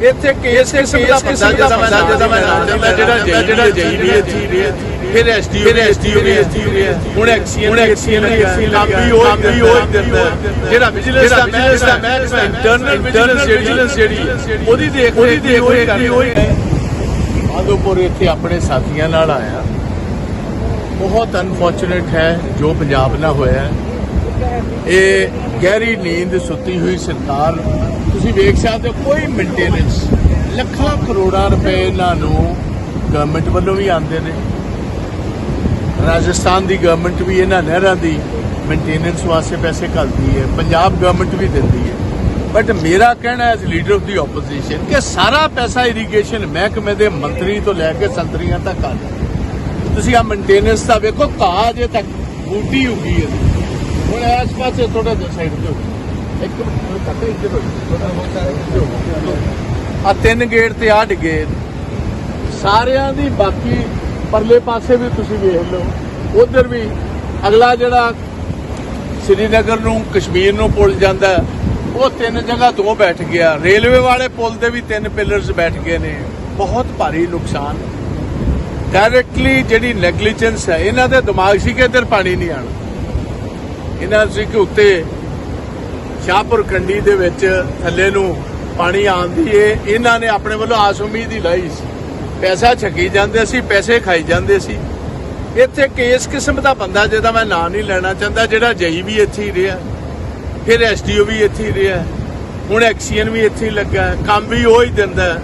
ਇੱਥੇ ਕੇਸ ਕਿਸਮ ਦਾ ਬੰਦਾ ਜਿਹਦਾ ਮੈਂ ਮੈਂ ਜਿਹੜਾ ਜਿਹੜਾ ਜੀਡੀ ਹੈ ਫਿਰ ਐਸਟੀਓ ਫਿਰ ਐਸਟੀਓ ਵੀ ਹੁਣ ਐਕਸੀਐਨ ਹੁਣ ਐਕਸੀਐਨ ਕੰਮ ਵੀ ਕੰਮ ਵੀ ਜਿਹੜਾ ਵਿਜੀਲੈਂਸ ਦਾ ਵਿਜੀਲੈਂਸ ਦਾ ਮਹਿਕਮਾ ਇੰਟਰਨਲ ਵਿਜੀਲੈਂਸ ਜਿਹੜੀ ਉਹਦੀ ਦੇਖ ਉਹਦੀ ਦੇਖ ਉਹ ਆਦੋਪੁਰ ਇੱਥੇ ਆਪਣੇ ਸਾਥੀਆਂ ਨਾਲ ਆਇਆ। ਬਹੁਤ ਅਨਫੋਰਚੂਨੇਟ ਹੈ ਜੋ ਪੰਜਾਬ ਨਾਲ ਹੋਇਆ। ਹੈ। ਇਹ ਗਹਿਰੀ ਨੀਂਦ ਸੁੱਤੀ ਹੋਈ ਸਰਕਾਰ ਤੁਸੀਂ ਵੇਖ ਸਕਦੇ ਹੋ, ਕੋਈ ਮੇਨਟੇਨੈਂਸ ਲੱਖਾਂ ਕਰੋੜਾਂ ਰੁਪਏ ਇਹਨਾਂ ਨੂੰ ਗਵਰਨਮੈਂਟ ਵੱਲੋਂ ਵੀ ਆਉਂਦੇ ਨੇ। ਰਾਜਸਥਾਨ ਦੀ ਗਵਰਨਮੈਂਟ ਵੀ ਇਹਨਾਂ ਨਹਿਰਾਂ ਦੀ ਮੇਨਟੇਨੈਂਸ ਵਾਸਤੇ ਪੈਸੇ ਘੱਲਦੀ ਹੈ, ਪੰਜਾਬ ਗਵਰਨਮੈਂਟ ਵੀ ਦਿੰਦੀ ਹੈ। ਬਟ ਮੇਰਾ ਕਹਿਣਾ as leader of the opposition ਕਿ ਸਾਰਾ ਪੈਸਾ ਇਰੀਗੇਸ਼ਨ ਮਹਿਕਮੇ ਦੇ ਮੰਤਰੀ ਤੋਂ ਲੈ ਕੇ ਸੰਤਰੀਆਂ ਤੱਕ ਆ ਜਾਂਦਾ ਤੁਸੀਂ ਆ ਮੇਨਟੇਨੈਂਸ ਦਾ ਵੇਖੋ, ਘਾਹ ਅਜੇ ਤੱਕ ਬੂਟੀ ਉੱਗੀ ਹੈ। ਇਸ ਪਾਸੇ ਥੋੜਾ ਜਿਹਾ ਸਾਈਡ ਤੇ ਹੋ ਇੱਕ ਤੱਕ ਇੱਧਰ ਹੋ ਥੋੜਾ ਬਹੁਤ ਆ ਤਿੰਨ ਗੇਟ ਤੇ ਆ ਡਿੱਗੇ। ਸਾਰਿਆਂ ਦੀ ਬਾਕੀ ਪਰਲੇ ਪਾਸੇ ਵੀ ਤੁਸੀਂ ਵੇਖ ਲਓ। ਉਧਰ ਵੀ ਅਗਲਾ ਜਿਹੜਾ ਸ੍ਰੀਨਗਰ ਨੂੰ ਕਸ਼ਮੀਰ ਨੂੰ ਪੁੱਲ ਜਾਂਦਾ ਉਹ ਤਿੰਨ ਜਗ੍ਹਾ ਤੋਂ ਬੈਠ ਗਿਆ। ਰੇਲਵੇ ਵਾਲੇ ਪੁੱਲ ਤੇ ਵੀ ਤਿੰਨ ਪਿਲਰਸ ਬੈਠ ਗਏ ਨੇ। ਬਹੁਤ ਭਾਰੀ ਨੁਕਸਾਨ। ਡਾਇਰੈਕਟਲੀ ਜਿਹੜੀ ਨੈਗਲੀਜੈਂਸ ਹੈ ਇਹਨਾਂ ਦੇ ਦਿਮਾਗ ਸੀ ਕਿ ਇੱਧਰ ਪਾਣੀ ਨਹੀਂ ਆਣਾ ਇਹਨਾਂ ਸੀ ਕਿ ਉੱਤੇ ਸ਼ਾਹਪੁਰ ਕੰਡੀ ਦੇ ਵਿੱਚ ਥੱਲੇ ਨੂੰ ਪਾਣੀ ਆਉਂਦੀ ਏ ਇਹਨਾਂ ਨੇ ਆਪਣੇ ਵੱਲੋਂ ਆਸ ਉਮੀਦ ਹੀ ਲਾਈ ਸੀ। ਪੈਸਾ ਛੱਕੀ ਜਾਂਦੇ ਸੀ, ਪੈਸੇ ਖਾਈ ਜਾਂਦੇ ਸੀ। ਇੱਥੇ ਕੇਸ ਕਿਸਮ ਦਾ ਬੰਦਾ ਜਿਹਦਾ ਮੈਂ ਨਾਂ ਨਹੀਂ ਲੈਣਾ ਚਾਹੁੰਦਾ, ਜਿਹੜਾ ਜਈ ਵੀ ਇੱਥੇ ਹੀ ਰਿਹਾ, ਫਿਰ ਐਸਡੀਓ ਵੀ ਇੱਥੇ ਹੀ ਰਿਹਾ, ਹੁਣ ਐਕਸੀਅਨ ਵੀ ਇੱਥੇ ਹੀ ਲੱਗਾ, ਕੰਮ ਵੀ ਉਹ ਹੀ ਦਿੰਦਾ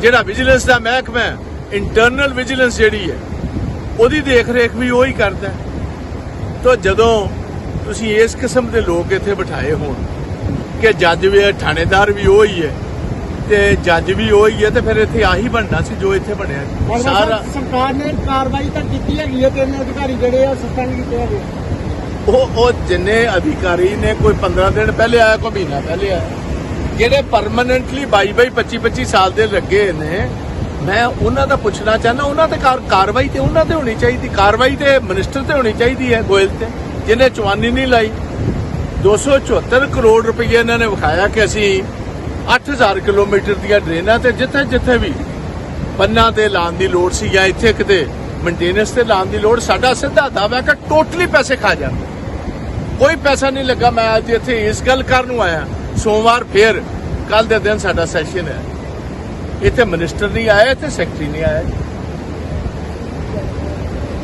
ਜਿਹੜਾ ਵਿਜੀਲੈਂਸ ਦਾ ਮਹਿਕਮਾ ਇੰਟਰਨਲ ਵਿਜੀਲੈਂਸ ਜਿਹੜੀ ਹੈ, ਉਹਦੀ ਦੇਖ ਰੇਖ ਵੀ ਉਹ ਹੀ ਕਰਦਾ ਤਾਂ ਜਦੋਂ ਤੁਸੀਂ ਇਸ ਕਿਸਮ ਦੇ ਲੋਕ ਇੱਥੇ ਬਿਠਾਏ ਹੋਣ ਕਿ ਜੱਜ ਵੀ ਥਾਣੇਦਾਰ ਵੀ ਉਹ ਹੀ ਹੈ ਤੇ ਜੱਜ ਵੀ ਉਹ ਹੀ ਹੈ ਤੇ ਫਿਰ ਇੱਥੇ ਆਹੀ ਬਣਨਾ ਸੀ ਜੋ ਇੱਥੇ ਬਣਿਆ ਸਾਰਾ ਸਰਕਾਰ ਨੇ ਕਾਰਵਾਈ ਤਾਂ ਕੀਤੀ ਹੈਗੀ ਹੈ ਤਿੰਨ ਅਧਿਕਾਰੀ ਜਿਹੜੇ ਆ ਸਸਪੈਂਡ ਕੀਤੇ ਹੈਗੇ। ਉਹ ਉਹ ਜਿੰਨੇ ਅਧਿਕਾਰੀ ਨੇ ਕੋਈ 15 ਦਿਨ ਪਹਿਲੇ ਆਇਆ ਕੋਈ ਮਹੀਨਾ ਪਹਿਲੇ ਆਇਆ ਜਿਹੜੇ ਪਰਮਨੈਂਟਲੀ 22 22 25 25 ਸਾਲ ਦੇ ਲੱਗੇ ਨੇ ਮੈਂ ਉਹਨਾਂ ਦਾ ਪੁੱਛਣਾ ਚਾਹੁੰਦਾ ਉਹਨਾਂ ਤੇ ਕਾਰ- ਕਾਰਵਾਈ ਤੇ ਉਹਨਾਂ ਤੇ ਹੋਣੀ ਚਾਹੀਦੀ ਕਾਰਵਾਈ ਤੇ ਮਿਨਿਸਟਰ ਤੇ ਹੋਣੀ ਚਾਹੀਦੀ ਹੈ ਗੋਇਲ ਤੇ। ਜਿਹਨੇ ਚਵਾਨੀ ਨਹੀਂ ਲਾਈ 274 ਕਰੋੜ ਰੁਪਏ ਇਹਨਾਂ ਨੇ ਵਿਖਾਇਆ ਕਿ ਅਸੀਂ 8000 ਕਿਲੋਮੀਟਰ ਦੀਆਂ ਡਰੇਨਾਂ ਤੇ ਜਿੱਥੇ ਜਿੱਥੇ ਵੀ ਪੰਨਾ ਤੇ ਲਾਉਣ ਦੀ ਲੋੜ ਸੀ ਜਾਂ ਇੱਥੇ ਕਿਤੇ ਮੇਨਟੇਨੈਂਸ ਤੇ ਲਾਉਣ ਦੀ ਲੋੜ, ਸਾਡਾ ਸਿੱਧਾ ਦਾਅਵਾ ਕਿ ਟੋਟਲੀ ਪੈਸੇ ਖਾ ਜਾਂਦੇ ਕੋਈ ਪੈਸਾ ਨਹੀਂ ਲੱਗਾ, ਮੈਂ ਅੱਜ ਇੱਥੇ ਇਸ ਗੱਲ ਕਰਨ ਨੂੰ ਆਇਆ। ਸੋਮਵਾਰ ਫੇਰ ਕੱਲ ਦੇ ਦਿਨ ਸਾਡਾ ਸੈਸ਼ਨ ਹੈ। ਇੱਥੇ ਮਿਨਿਸਟਰ ਨਹੀਂ ਆਇਆ, ਇੱਥੇ ਸੈਕਟਰੀ ਨਹੀਂ ਆਇਆ।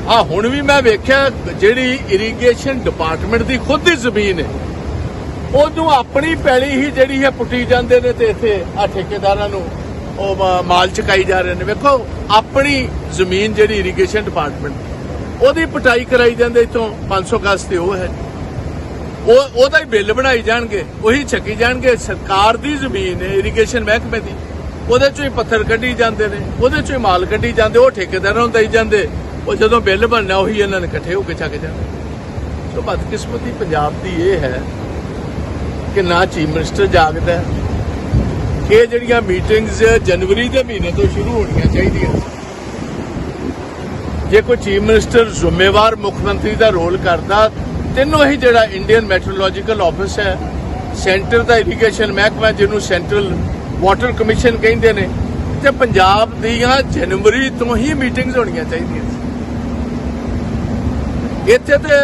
ਆ ਹੁਣ ਵੀ ਮੈਂ ਵੇਖਿਆ ਜਿਹੜੀ ਇਰੀਗੇਸ਼ਨ ਡਿਪਾਰਟਮੈਂਟ ਦੀ ਖੁਦ ਦੀ ਜ਼ਮੀਨ ਹੈ। ਉਹਨੂੰ ਆਪਣੀ ਪੈਲੀ ਹੀ ਜਿਹੜੀ ਹੈ ਪੁੱਟੀ ਜਾਂਦੇ ਨੇ ਤੇ ਇੱਥੇ ਆ ਠੇਕੇਦਾਰਾਂ ਨੂੰ ਉਹ ਮਾਲ ਚਕਾਈ ਜਾ ਰਹੇ ਨੇ। ਵੇਖੋ, ਆਪਣੀ ਜ਼ਮੀਨ ਜਿਹੜੀ ਇਰੀਗੇਸ਼ਨ ਡਿਪਾਰਟਮੈਂਟ ਉਹਦੀ ਪਟਾਈ ਕਰਾਈ ਜਾਂਦੇ ਇਥੋਂ 500 ਗਜ਼ ਤੇ ਉਹ ਹੈ। ਉਹ, ਉਹਦਾ ਹੀ ਬਿੱਲ ਬਣਾਈ ਜਾਣਗੇ, ਉਹੀ ਚੱਕੀ ਜਾਣਗੇ। ਸਰਕਾਰ ਦੀ ਜ਼ਮੀਨ ਹੈ ਇਰੀਗੇਸ਼ਨ ਮਹਿਕਮੇ ਦੀ। ਉਹਦੇ ਚੋਂ ਹੀ ਪੱਥਰ ਕੱਢੀ ਜਾਂਦੇ ਨੇ, ਉਹਦੇ ਚੋਂ ਹੀ ਮਾਲ ਕੱਢੀ ਜਾਂਦੇ, ਉਹ ਠੇਕੇਦਾਰਾਂ ਨੂੰ ਦੇਈ ਜਾਂਦੇ। ਉਹ ਜਦੋਂ ਬਿੱਲ ਬਣਨਾ, ਉਹੀ ਇਹਨਾਂ ਨੇ ਇਕੱਠੇ ਹੋ ਕੇ ਚੱਕ ਜਾਣਾ। ਸੋ ਬਦਕਿਸਮਤੀ ਪੰਜਾਬ ਦੀ ਇਹ ਹੈ ਕਿ ਨਾ ਚੀਫ ਮਿਨਿਸਟਰ ਜਾਗਦਾ ਹੈ। ਇਹ ਜਿਹੜੀਆਂ ਮੀਟਿੰਗਸ ਜਨਵਰੀ ਦੇ ਮਹੀਨੇ ਤੋਂ ਸ਼ੁਰੂ ਹੋਣੀਆਂ ਚਾਹੀਦੀਆਂ ਜੇ ਕੋਈ ਚੀਫ ਮਿਨਿਸਟਰ ਜ਼ਿੰਮੇਵਾਰ ਮੁੱਖ ਮੰਤਰੀ ਦਾ ਰੋਲ ਕਰਦਾ, ਤੈਨੂੰ ਹੀ ਜਿਹੜਾ ਇੰਡੀਅਨ ਮੈਟਰੋਲੋਜੀਕਲ ਆਫਿਸ ਹੈ, ਸੈਂਟਰ ਦਾ ਇਰੀਗੇਸ਼ਨ ਮਹਿਕਮਾ ਜਿਹਨੂੰ ਸੈਂਟਰਲ ਵਾਟਰ ਕਮਿਸ਼ਨ ਕਹਿੰਦੇ ਨੇ, ਤੇ ਪੰਜਾਬ ਦੀਆਂ ਜਨਵਰੀ ਤੋਂ ਹੀ ਮੀਟਿੰਗਸ ਹੋਣੀਆਂ ਚਾਹੀਦੀਆਂ ਸੀ ਇੱਥੇ ਤੇ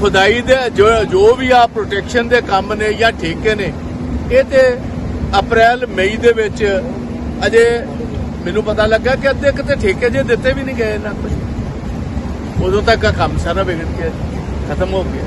ਖੁਦਾਈ ਦੇ ਜੋ ਵੀ ਆ ਪ੍ਰੋਟੈਕਸ਼ਨ ਦੇ ਕੰਮ ਨੇ ਜਾਂ ਠੇਕੇ ਨੇ, ਇਹ ਤੇ ਅਪ੍ਰੈਲ, ਮਈ ਦੇ ਵਿੱਚ ਅਜੇ ਮੈਨੂੰ ਪਤਾ ਲੱਗਾ ਕਿ ਅੱਧੇ ਕਿਤੇ ਠੇਕੇ ਜੇ ਦਿੱਤੇ ਵੀ ਨਹੀਂ ਗਏ ਨਾ ਕੁਝ ਉਦੋਂ ਤੱਕ ਆ ਕੰਮ ਸਾਰਾ ਵਿਗੜ ਗਿਆ, ਖਤਮ ਹੋ ਗਿਆ।